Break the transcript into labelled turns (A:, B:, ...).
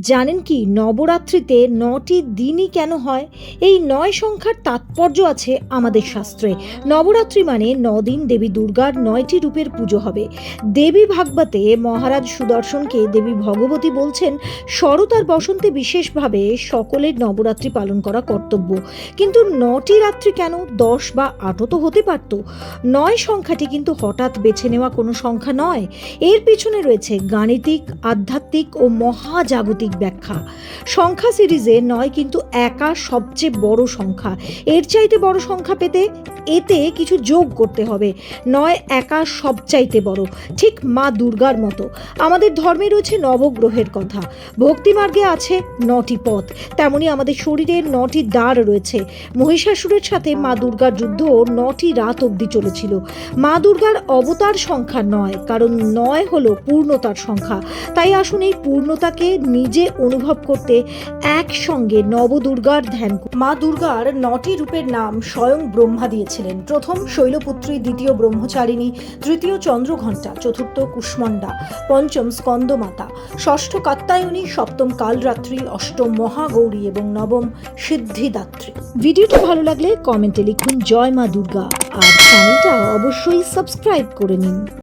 A: জানেন কি, নবরাত্রিতে নটি দিনই কেন হয়? এই নয় সংখ্যার তাৎপর্য আছে আমাদের শাস্ত্রে। নবরাত্রি মানে দিন দেবী দুর্গার নয়টি রূপের পুজো হবে। দেবী ভাগবতে মহারাজ সুদর্শনকে দেবী ভগবতী বলছেন, শরৎ আর বসন্তে বিশেষভাবে সকলের নবরাত্রি পালন করা কর্তব্য। কিন্তু নটি রাত্রি কেন? দশ বা আটও তো হতে পারত। নয় সংখ্যাটি কিন্তু হঠাৎ বেছে নেওয়া কোনো সংখ্যা নয়। এর পিছনে রয়েছে গাণিতিক, আধ্যাত্মিক ও মহাজাগতিক ব্যাখ্যা। সংখ্যা সিরিজে নয় কিন্তু একা সবচেয়ে বড় সংখ্যা। এর চাইতে বড় সংখ্যা পেতে এতে কিছু যোগ করতে হবে। নয়, একা সবচাইতে বড়। ঠিক মা দুর্গার মতো। আমাদের ধর্মে রয়েছে নবগ্রহের কথা। ভক্তিমার্গে আছে নটি পথ। তেমনি আমাদের শরীরের নটি দ্বার রয়েছে। মহিষাসুরের সাথে মা দুর্গার যুদ্ধ নটি রাত অবধি চলেছিল। মা দুর্গার অবতার সংখ্যা নয়, কারণ নয় হলো পূর্ণতার সংখ্যা। তাই আসুন এই পূর্ণতাকে নিজে অনুভব করতে একসঙ্গে নবদুর্গার ধ্যান মা দুর্গার নটি রূপের নাম স্বয়ং ব্রহ্মা দিয়েছিলেন প্রথম শৈলপুত্রী, দ্বিতীয় ব্রহ্মচারিণী, তৃতীয় চন্দ্রঘণ্টা, চতুর্থ কুষ্মণ্ডা, পঞ্চম স্কন্দমাতা, ষষ্ঠ কাত্তায়নী সপ্তম কালরাত্রি, অষ্টম মহাগৌরী এবং নবম সিদ্ধিদাত্রী। ভিডিওটি ভালো লাগলে কমেন্টে লিখুন, জয় মা দুর্গা। আর চ্যানেলটা অবশ্যই সাবস্ক্রাইব করে নিন।